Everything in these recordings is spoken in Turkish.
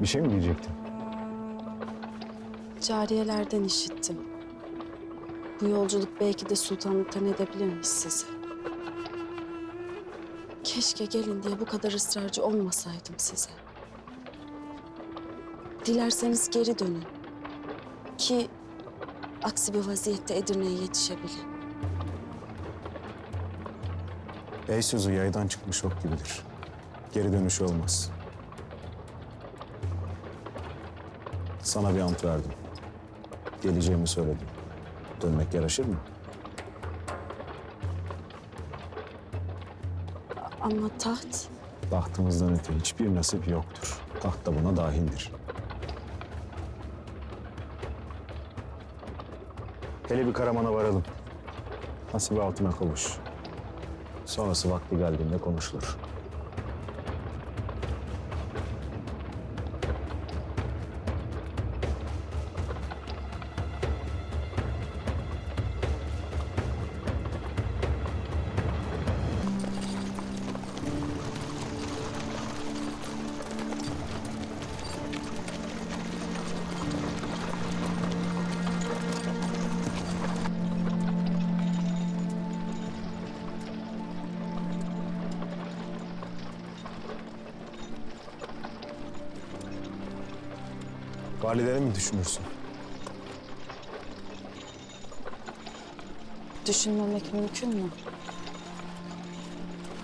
Bir şey mi diyecektin? Cariyelerden işittim. Bu yolculuk belki de sultanlıktan edebilirmiş sizi. Keşke gelin diye bu kadar ısrarcı olmasaydım size. Dilerseniz geri dönün. Ki aksi bir vaziyette Edirne'ye yetişebilin. Ey sözü yaydan çıkmış ok gibidir. Geri dönüş olmaz. Sana bir ant verdim. Geleceğimi söyledim. Dönmek yaraşır mı? Ama taht Bahtımızdan öte hiçbir nasip yoktur. Taht da buna dahildir. Hele bir Karaman'a varalım. Hasibe altına kovuş. Sonrası vakti geldiğinde konuşulur. Valideleri mi düşünürsün? düşünmemek mümkün mü?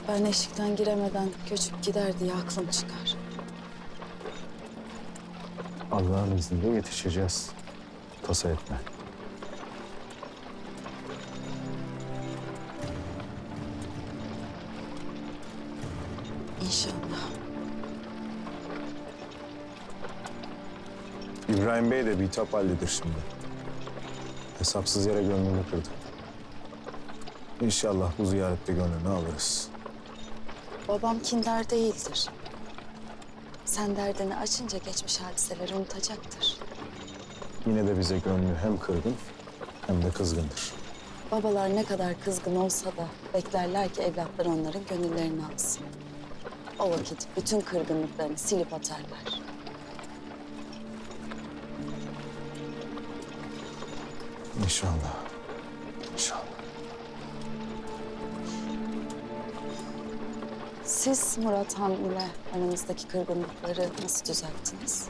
Ben eşikten giremeden göçüp gider diye aklım çıkar. Allah'ın izniyle yetişeceğiz. Tasa etme. İnşallah. İbrahim Bey de bitap haldedir şimdi. Hesapsız yere gönlünü kırdı. İnşallah bu ziyarette gönlünü alırız. Babam kindar değildir. Sen derdini açınca geçmiş hadiseleri unutacaktır. Yine de bize gönlü hem kırgın hem de kızgındır. Babalar ne kadar kızgın olsa da beklerler ki evlatları onların gönüllerini alsın. O vakit bütün kırgınlıklarını silip atarlar. İnşallah. İnşallah. Siz Murat Han ile aranızdaki kırgınlıkları nasıl düzelttiniz?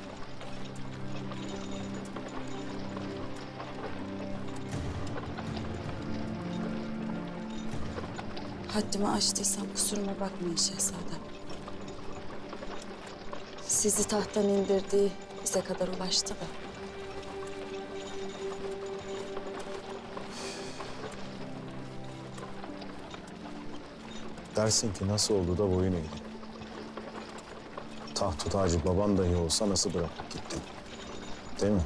Haddimi aştıysam kusuruma bakmayın şehzadem. Sizi tahttan indirdiği bize kadar ulaştı da. Dersin ki nasıl oldu da boyun eğdin. Taht tacı baban dahi olsa nasıl bırakıp gittin? Değil mi?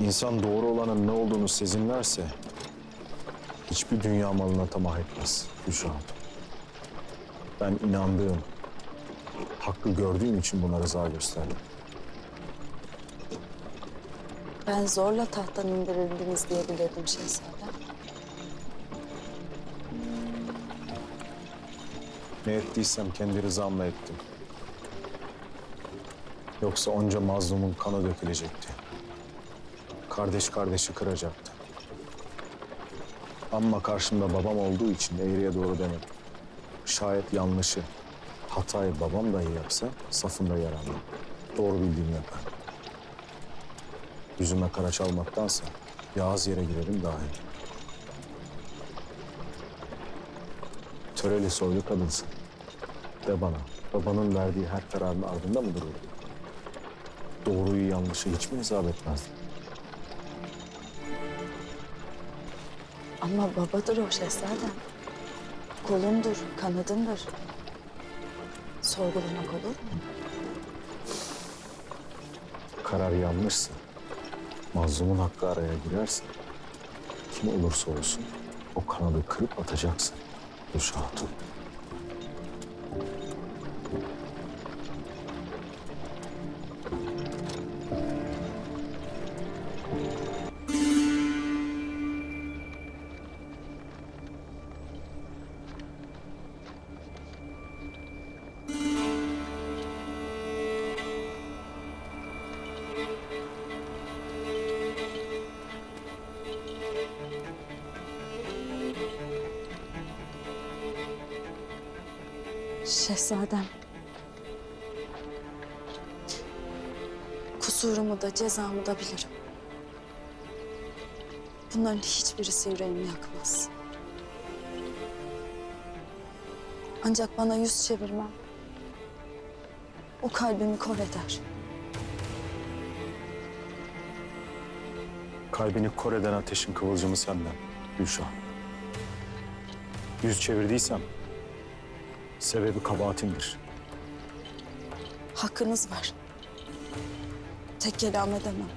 İnsan doğru olanın ne olduğunu sezinlerse hiçbir dünya malına tamah etmez Gülşah. Ben inandığım, hakkı gördüğüm için buna rıza gösterdim. Ben zorla tahttan indirildiniz diye bilirdim şehzadem. Ne ettiysem kendi rızamla ettim. Yoksa onca mazlumun kanı dökülecekti. Kardeş kardeşi kıracaktı. Ama karşımda babam olduğu için eğriye doğru demedim. Şayet yanlışı, hatayı babam dahi yapsa safında yer almam. Doğru bildiğimi yaparım. Yüzüme kara çalmaktansa yağız yere girerim daha iyi. Töreli soylu kadınsın. De bana, babanın verdiği her kararın ardında mı dururdun? Doğruyu yanlışı hiç mi hesap etmezdin? Ama babadır o şehzadem. Kolumdur, kanadımdır. Sorgulamak olur mu? Karar yanlışsa, mazlumun hakkı araya girerse, kim olursa olsun o kanadı kırıp atacaksın. Gülşah Hatun. Şehzadem. Kusurumu da cezamı da bilirim. Bunların hiçbirisi yüreğimi yakmaz. Ancak bana yüz çevirmem o kalbimi kor eder. Kalbini kor eden ateşin kıvılcımı senden Gülşah. Yüz çevirdiysem sebebi kabahatindir. Hakkınız var. Tek kelam edemem.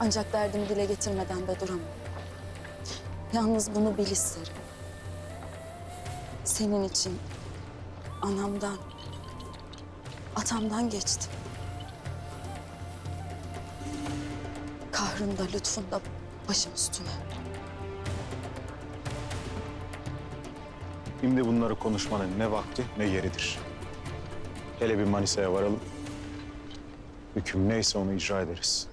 Ancak derdimi dile getirmeden de duramam. Yalnız bunu bil isterim. Senin için anamdan, atamdan geçtim. Kahrında, lütfunda başım üstüne. Şimdi bunları konuşmanın ne vakti ne yeridir. Hele bir Manisa'ya varalım. Hüküm neyse onu icra ederiz.